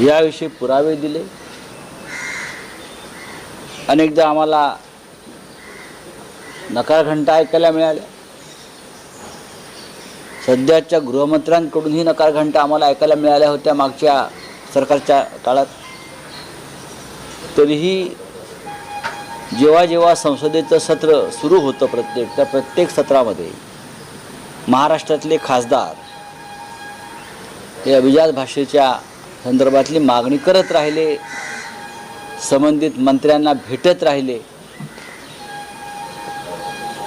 याविषयी पुरावे दिले. अनेकदा आम्हाला नकारघंटा ऐकायला मिळाल्या. सध्याच्या गृहमंत्र्यांकडूनही नकारघंटा आम्हाला ऐकायला मिळाल्या होत्या मागच्या सरकारच्या काळात. तरीही जेव्हा जेव्हा संसदेचं सत्र सुरू होतं प्रत्येक त्या प्रत्येक सत्रामध्ये महाराष्ट्रातले खासदार हे अभिजात भाषेच्या संदर्भातली मागणी करत राहिले संबंधित मंत्र्यांना भेटत राहिले.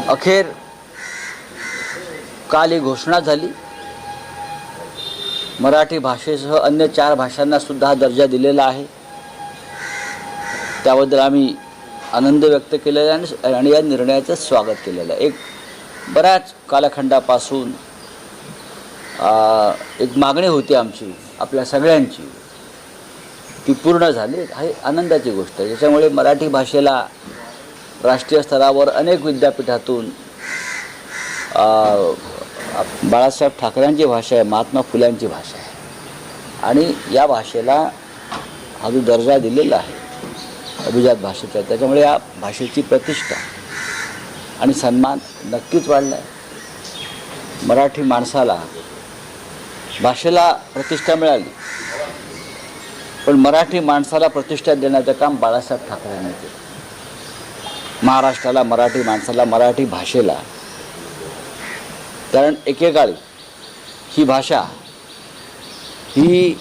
अखेर काल ही घोषणा झाली. मराठी भाषेसह अन्य चार भाषांना सुद्धा हा दर्जा दिलेला आहे. त्याबद्दल आम्ही आनंद व्यक्त केलेला आहे आणि- या निर्णयाचं स्वागत केलेलं आहे. एक बऱ्याच कालखंडापासून एक मागणी होती आमची. आपल्या सगळ्यांची. ती पूर्ण झाली. हे आनंदाची गोष्ट आहे. त्याच्यामुळे मराठी भाषेला राष्ट्रीय स्तरावर अनेक विद्यापीठातून बाळासाहेब ठाकरेंची भाषा आहे महात्मा फुल्यांची भाषा आहे. आणि या भाषेला हा जो दर्जा दिलेला आहे अभिजात भाषेचा त्याच्यामुळे या भाषेची प्रतिष्ठा आणि सन्मान नक्कीच वाढला आहे मराठी माणसाला भाषेला प्रतिष्ठा मिळाली. पण मराठी माणसाला प्रतिष्ठा देण्याचं काम बाळासाहेब ठाकरेंनी केलं. महाराष्ट्राला मराठी माणसाला मराठी भाषेला. कारण एकेकाळी ही भाषा ही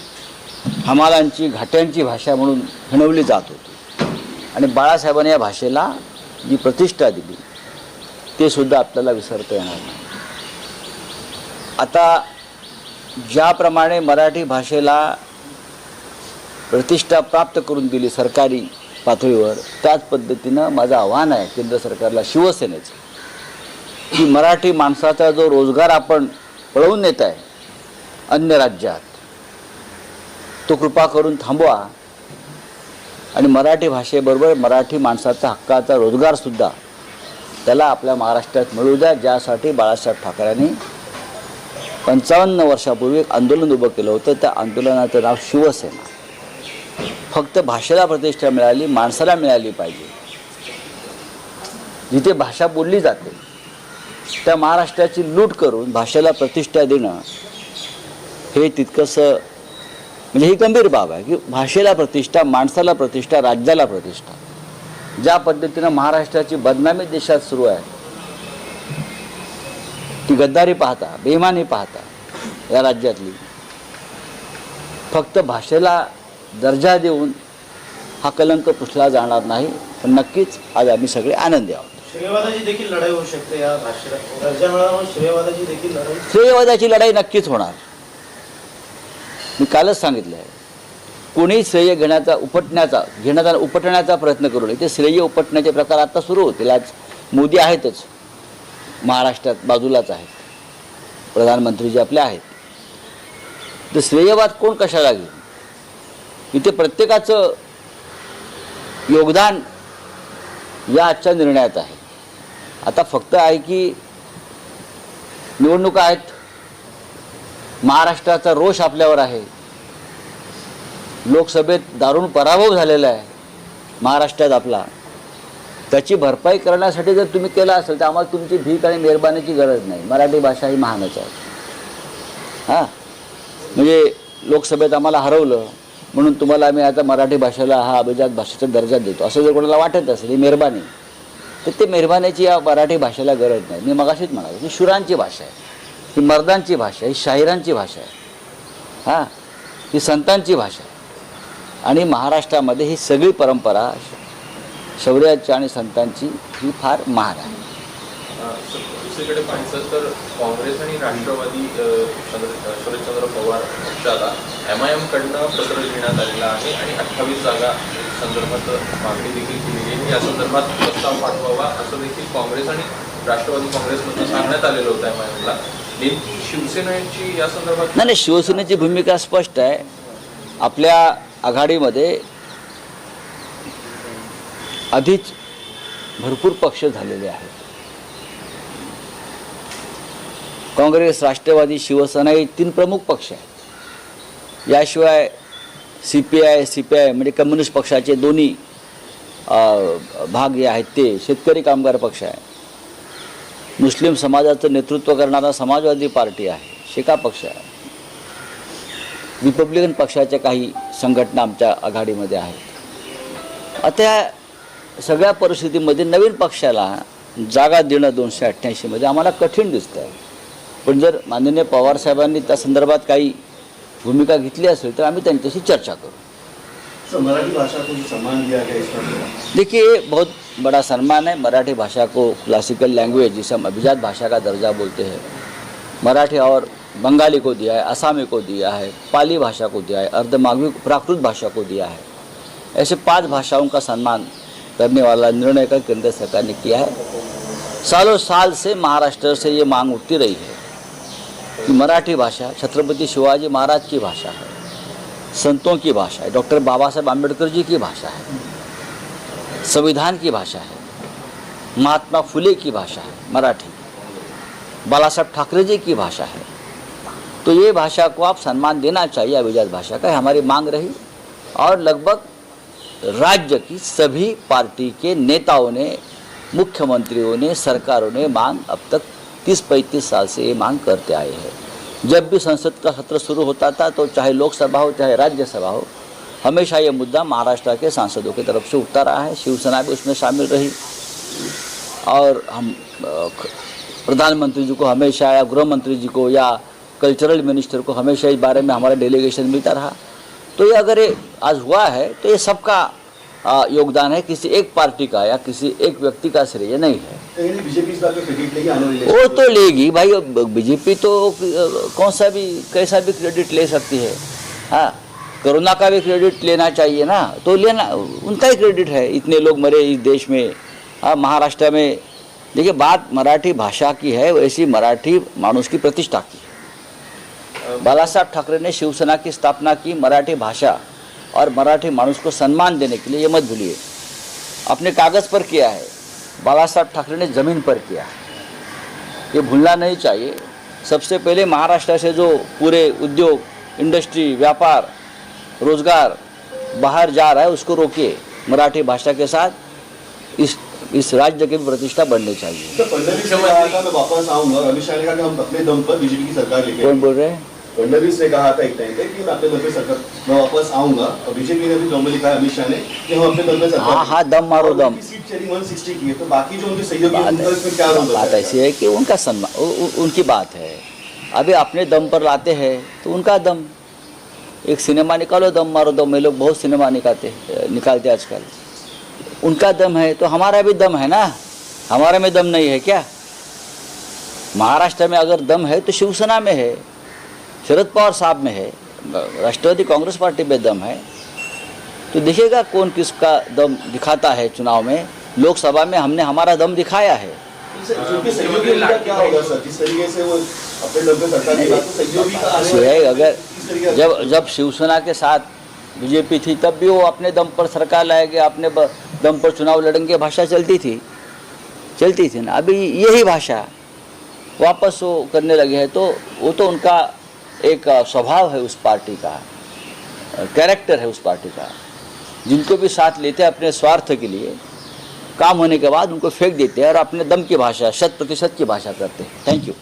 हमालांची घाट्यांची भाषा म्हणून हिणवली जात होती. आणि बाळासाहेबांनी या भाषेला जी प्रतिष्ठा दिली ते सुद्धा आपल्याला विसरता येणार नाही. आता ज्याप्रमाणे मराठी भाषेला प्रतिष्ठा प्राप्त करून दिली सरकारी पातळीवर त्याच पद्धतीनं माझं आव्हान आहे केंद्र सरकारला शिवसेनेचं की मराठी माणसाचा जो रोजगार आपण पळवून नेत आहे अन्य राज्यात तो कृपा करून थांबवा. आणि मराठी भाषेबरोबर मराठी माणसाचा हक्काचा रोजगारसुद्धा त्याला आपल्या महाराष्ट्रात मिळू द्या ज्यासाठी बाळासाहेब ठाकरेंनी पंचावन्न वर्षापूर्वी एक आंदोलन उभं केलं होतं. त्या आंदोलनाचं नाव शिवसेना. फक्त भाषेला प्रतिष्ठा मिळाली माणसाला मिळाली पाहिजे. जिथे भाषा बोलली जाते त्या महाराष्ट्राची लूट करून भाषेला प्रतिष्ठा देणं हे तितकंसं म्हणजे ही गंभीर बाब आहे की भाषेला प्रतिष्ठा माणसाला प्रतिष्ठा राज्याला प्रतिष्ठा. ज्या पद्धतीनं महाराष्ट्राची बदनामी देशात सुरू आहे ती गद्दारी पाहता बेमानी पाहता या राज्यातली. फक्त भाषेला दर्जा देऊन हा कलंक पुसला जाणार नाही पण नक्कीच आज आम्ही सगळे आनंदी आहोत. श्रेयवादाची देखील लढाई होऊ शकते या श्रेयवादाची देखील लढाई. श्रेयवादाची लढाई नक्कीच होणार. मी कालच सांगितलं आहे. कोणी श्रेय घेण्याचा उपटण्याचा घेण्याचा उपटण्याचा प्रयत्न करू नये. ते श्रेय उपटण्याचे प्रकार आता सुरू होतील. आज मोदी आहेतच. महाराष्ट्रात बाजूलाच आहेत. प्रधानमंत्री जे आपले आहेत. तर श्रेयवाद कोण कशाला घेईल? इथे प्रत्येकाचं योगदान या आजच्या निर्णयात आहे. आता फक्त आहे की निवडणुका आहेत. महाराष्ट्राचा रोष आपल्यावर आहे. लोकसभेत दारुण पराभव झालेला आहे. महाराष्ट्रात आपला त्याची भरपाई करण्यासाठी जर तुम्ही केला असेल तर आम्हाला तुमची भीक आणि मेहरबानीची गरज नाही. मराठी भाषा ही महानच आहे. हां? म्हणजे लोकसभेत आम्हाला हरवलं म्हणून तुम्हाला आम्ही आता मराठी भाषेला हा अभिजात भाषेचा दर्जा देतो. असं जर कोणाला वाटत असेल ही मेहरबानी तर ते मेहरबानीची या मराठी भाषेला गरज नाही. मी मगाशीच म्हणालो ही शुरांची भाषा आहे. ही मर्दांची भाषा आहे ही शाहिरांची भाषा आहे. हां? ही संतांची भाषा आहे. आणि महाराष्ट्रामध्ये ही सगळी परंपरा शौर्याची आणि संतांची ही फार महान आहे. दुसरीकडे पाहायचं तर काँग्रेस आणि राष्ट्रवादी शरदचंद्र पवार पक्षाला एम आय एम कडनं पत्र लिहिण्यात आलेलं आहे आणि अठ्ठावीस जागा संदर्भात मागणी देखील केलेली आहे. या संदर्भात प्रस्ताव पाठवावा असं देखील काँग्रेस आणि राष्ट्रवादी काँग्रेसमधून सांगण्यात आलेलं होतं एम आय एमला शिवसेनेची या संदर्भात नाही नाही शिवसेनेची भूमिका स्पष्ट आहे. आपल्या आघाडीमध्ये आधीच भरपूर पक्ष झालेले आहेत. काँग्रेस राष्ट्रवादी शिवसेना हे तीन प्रमुख पक्ष आहेत. याशिवाय C P I C P I म्हणजे कम्युनिस्ट पक्षाचे दोन्ही भाग जे आहेत ते शेतकरी कामगार पक्ष आहे मुस्लिम समाजाचं नेतृत्व करणारा समाजवादी पार्टी आहे शेका पक्ष आहे. रिपब्लिकन पक्षाच्या काही संघटना आमच्या आघाडीमध्ये आहेत. आता सगळ्या परिस्थितीमध्ये नवीन पक्षाला जागा देणं दोनशे अठ्ठ्याऐंशीमध्ये आम्हाला कठीण दिसतं आहे पण जर माननीय पवारसाहेबांनी त्या संदर्भात काही भूमिका घेतली असेल तर आम्ही त्यांच्याशी चर्चा करू. मराठी भाषा को सम्मान दिया गया इसमें देखिए बहुत बड़ा सम्मान है। मराठी भाषा को क्लासिकल लैंग्वेज जिसे हम अभिजात भाषा का दर्जा बोलते हैं मराठी और बंगाली को दिया है असमी को दिया है पाली भाषा को दिया है अर्धमागवी प्राकृत भाषा को दिया है। ऐसे पांच भाषाओं का सम्मान करने वाला निर्णय का केंद्र सरकार ने किया है। सालों साल से महाराष्ट्र से ये मांग उठती रही है कि मराठी भाषा, छत्रपति शिवाजी महाराज की भाषा है, संतों की भाषा है, डॉक्टर बाबा साहेब आम्बेडकर जी की भाषा है, संविधान की भाषा है, महात्मा फुले की भाषा है, मराठी बाला साहब ठाकरे जी की भाषा है। तो ये भाषा को आप सम्मान देना चाहिए, अभिजात भाषा का हमारी मांग रही और लगभग राज्य की सभी पार्टी के नेताओं ने, मुख्यमंत्रियों ने, सरकारों ने मांग अब तक 30-35 साल से ये मांग करते आए हैं। जब भी संसद का सत्र शुरू होता था तो चाहे लोकसभा हो, चाहे राज्यसभा हो, हमेशा ये मुद्दा महाराष्ट्र के सांसदों की तरफ़ से उठता रहा है। शिवसेना भी उसमें शामिल रही। और हम प्रधानमंत्री जी को हमेशा या गृह मंत्री जी को या कल्चरल मिनिस्टर को हमेशा इस बारे में हमारा डेलीगेशन मिलता रहा। तो ये अगर ये आज हुआ है तो ये सबका योगदान है किसी एक पार्टी का या किसी एक व्यक्ति का श्रेय नहीं है। वाले वो तो लेगी भाई बीजेपी तो कौन सा भी कैसा भी क्रेडिट ले सकती है। हाँ कोरोना का भी क्रेडिट लेना चाहिए ना तो लेना उनका ही क्रेडिट है इतने लोग मरे इस देश में। हाँ महाराष्ट्र में देखिए बात मराठी भाषा की है वैसी मराठी मानुष की प्रतिष्ठा की है। बाला साहब ठाकरे ने शिवसेना की स्थापना की मराठी भाषा और मराठी मानुष को सम्मान देने के लिए ये मत भूलिए। अपने कागज़ पर किया है बाला साहब ठाकरे ने ज़मीन पर किया है। ये भूलना नहीं चाहिए। सबसे पहले महाराष्ट्र से जो पूरे उद्योग इंडस्ट्री व्यापार रोज़गार बाहर जा रहा है उसको रोकिए। मराठी भाषा के साथ इस इस राज्य की भी प्रतिष्ठा बढ़नी चाहिए। तो वापस आऊँगा। अमित शाह ने कहा कि हम अपने दम पर बीजेपी की सरकार लेके कौन बोल रहे हैं? फडणवीस ने कहा था एक टाइम पे कि मैं अपने दम पे सरकार मैं वापस आऊँगा। और बीजेपी ने भी दम में लिखा है अमित शाह ने कि हम अपने दम पे सरकार हाँ हाँ दम मारो दम। उनकी सीट चली 160 की है। तो बाकी जो उनके सहयोगी बात उनका इसमें क्या रोल है? बात ऐसी है कि उनका सम्मान उनकी बात है। अभी अपने दम पर लाते हैं तो उनका दम। एक सिनेमा निकालो दम मारो दम। ये लोग बहुत सिनेमा निकालते निकालते आजकल। उनका दम है तो हमारा भी दम है ना? हमारे में दम नहीं है क्या? महाराष्ट्र में अगर दम है तो शिवसेना में है। शरद पवार साहब में है, राष्ट्रवादी कांग्रेस पार्टी में दम है। तो दिखेगा कौन किसका दम दिखाता है चुनाव में। लोकसभा में हमने हमारा दम दिखाया है। अगर जब जब शिवसेना के साथ बीजेपी थी, तब भी वो अपने दम पर सरकार लाएँगे अपने दम पर चुनाव लड़ेंगे, भाषा चलती थी। चलती थी ना। अभी यही भाषा वापस वो करने लगे हैं तो वो तो उनका एक स्वभाव है उस पार्टी का कैरेक्टर है उस पार्टी का जिनको भी साथ लेते हैं अपने स्वार्थ के लिए काम होने के बाद उनको फेंक देते हैं और अपने दम की भाषा शत प्रतिशत की भाषा करते हैं। Thank you